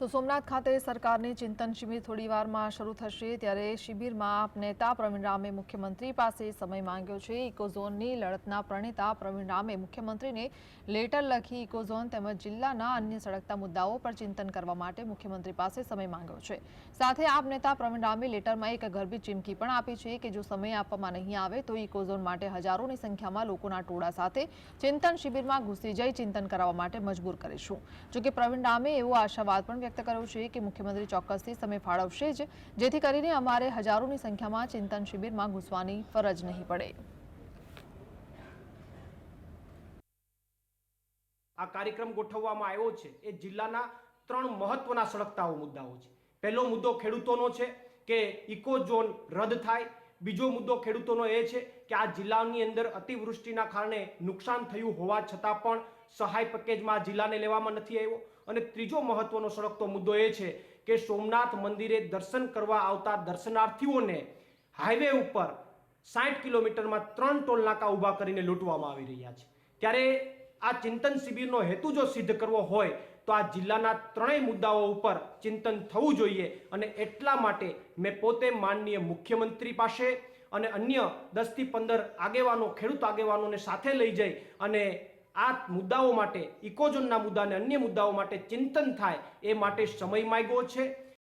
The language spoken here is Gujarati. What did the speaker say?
તો સોમનાથ ખાતે સરકારની ચિંતન શિબિર થોડી શરૂ થશે ત્યારે શિબિરમાં નેતા પ્રવીણ રામે મુખ્યમંત્રી પાસે સમય માંગ્યો છે. ઇકોઝોનની લડતના પ્રણેતા પ્રવીણ રામે મુખ્યમંત્રીને લેટર લખી ઇકોઝોન તેમજ જિલ્લાના અન્ય સળગતા મુદ્દાઓ પર ચિંતન કરવા માટે મુખ્યમંત્રી પાસે સમય માંગ્યો છે. સાથે આપ નેતા પ્રવીણ રામે લેટરમાં એક ગર્ભિત ચીમકી પણ આપી છે કે જો સમય આપવામાં નહીં આવે તો ઇકોઝોન માટે હજારોની સંખ્યામાં લોકોના ટોળા સાથે ચિંતન શિબિરમાં ઘૂસી જઈ ચિંતન કરાવવા માટે મજબૂર કરીશું. જોકે પ્રવીણ રામે એવો આશાવાદ પણ વ્યક્ત કર્યો છે કે મુખ્યમંત્રી ચોક્કસથી સમય ફાળવશે જ, જેથી કરીને અમારે હજારોની સંખ્યામાં ચિંતન શિબિરમાં ઘૂસવાની ફરજ નહીં પડે. આ કાર્યક્રમ ગોઠવવામાં આવ્યો છે. એ જિલ્લાના ત્રણ મહત્વના સળગતાઓ મુદ્દાઓ છે. પહેલો મુદ્દો ખેડૂતોનો છે કે ઇકો ઝોન રદ થાય બીજો મુદ્દો ખેડૂતોનો એ છે કે આ જિલ્લાની અંદર અતિવૃષ્ટિના કારણે નુકસાન થયું હોવા છતાં પણ સહાય પેકેજમાં જિલ્લાને લેવામાં નથી આવ્યો. અને ત્રીજો મહત્વનો સળગતો મુદ્દો એ છે કે સોમનાથ મંદિરે દર્શન કરવા આવતા દર્શનાર્થીઓને હાઈવે ઉપર સાઠ કિલોમીટરમાં ત્રણ ટોલ નાકા ઊભા કરીને લૂંટવામાં આવી રહ્યા છે. ત્યારે આ ચિંતન શિબિરનો હેતુ જો સિદ્ધ કરવો હોય, તો આ જિલ્લાના ત્રણેય મુદ્દાઓ ઉપર ચિંતન થવું જોઈએ અને એટલા માટે મેં પોતે માનનીય મુખ્યમંત્રી પાસે અને અન્ય દસથી પંદર આગેવાનો, ખેડૂત આગેવાનોને સાથે લઈ જઈ અને આ મુદ્દાઓ માટે, ઇકોઝોનના મુદ્દાને અન્ય મુદ્દાઓ માટે ચિંતન થાય એ માટે સમય માંગ્યો છે.